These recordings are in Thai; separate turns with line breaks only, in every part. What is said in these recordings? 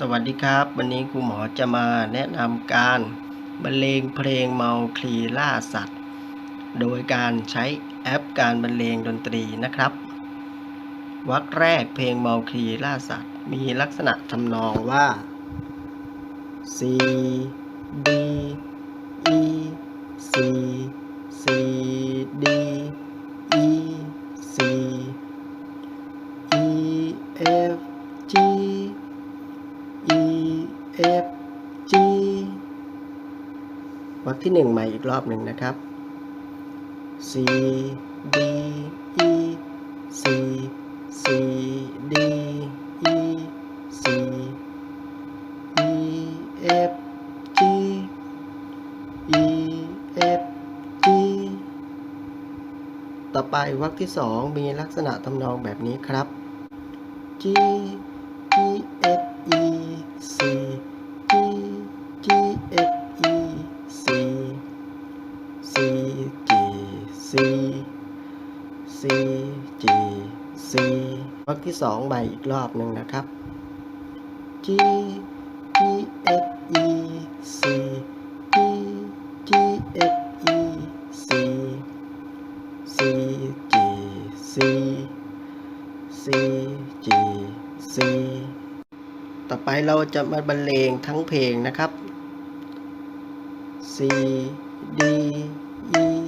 สวัสดีครับ วันนี้ครูหมอจะมาแนะนำการบรรเลงเพลงเมาคลีล่าสัตว์ โดยการใช้แอปการบรรเลงดนตรีนะครับวรรคแรกเพลงเมาคลีล่าสัตว์ มีลักษณะทำนองว่า C D F G วรรคที่หนึ่งใหม่อีกรอบหนึ่งนะครับ C D E C C D E C E F G E F G ต่อไปวรรคที่สองมีลักษณะทำนองแบบนี้ครับ G C C G C วรรคที่สองใหม่อีกรอบหนึ่งนะครับ G G F E C G G F E C C G C C G C ต่อไปเราจะมาบรรเลงทั้งเพลงนะครับ C D E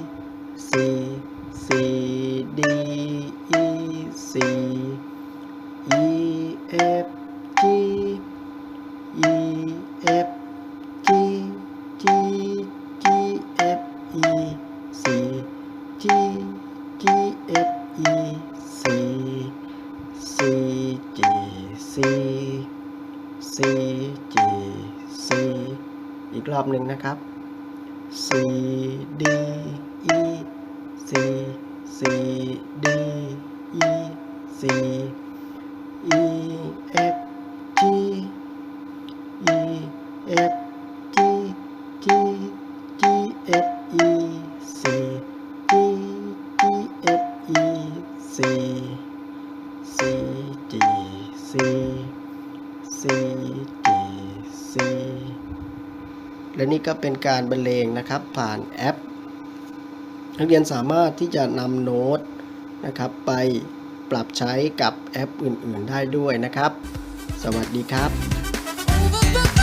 C D E C E F G E F G G G F E C G G F E C C G C C G C อีกรอบหนึ่งนะครับ C D E C C D E C E F G E F G G G F E C G G F E C C G C C G C และนี่ก็เป็นการบรรเลงนะครับผ่านแอป นักเรียนสามารถที่จะนำโน้ตนะครับไปปรับใช้กับแอปอื่น ๆ ได้ด้วยนะครับ สวัสดีครับ